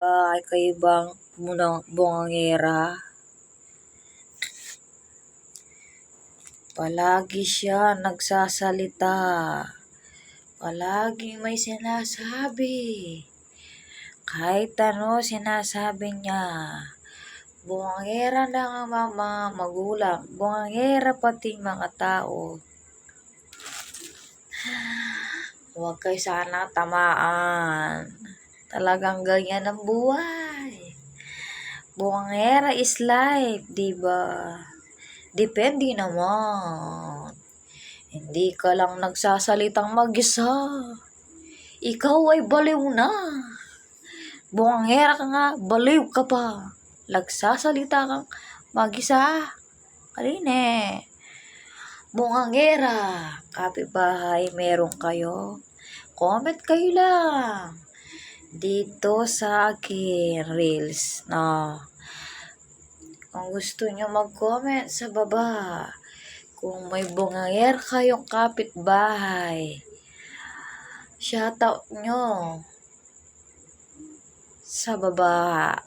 Ay, kayo bang bungangera? Palagi siya nagsasalita. Palagi may sinasabi. Kahit ano sinasabi niya. Bungangera lang ang mga magulang. Bungangera pati mga tao. Huwag kayo sana tamaan. Talagang ganyan ang buhay. Bungangera is life, di ba? Depende naman. Hindi ka lang nagsasalitang mag-isa. Ikaw ay baliw na. Bungangera ka nga, baliw ka pa. Nagsasalita kang mag-isa. Kaline. Bungangera, kapitbahay, meron kayo? Comment kayo lang. Dito sa akin, Reels, na kung gusto nyo mag-comment sa baba, kung may bungayer kayong kapitbahay, shoutout nyo sa baba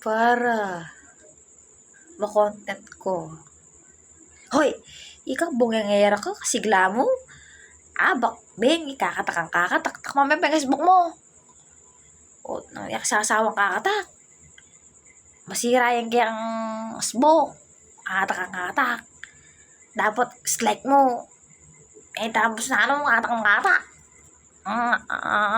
para makontent ko. Hoy, ikaw bungangera ka kasigla mo? Ah, bak, beng, ikakatakang kakatak. Tak mamaya Facebook mo. O, naiyak sa asawang kakatak. Masira yung kayang smoke. Kakatak ang kakatak. Dapat, like mo. Eh, tapos na ano, katak ng katak. Ah, ah, ah.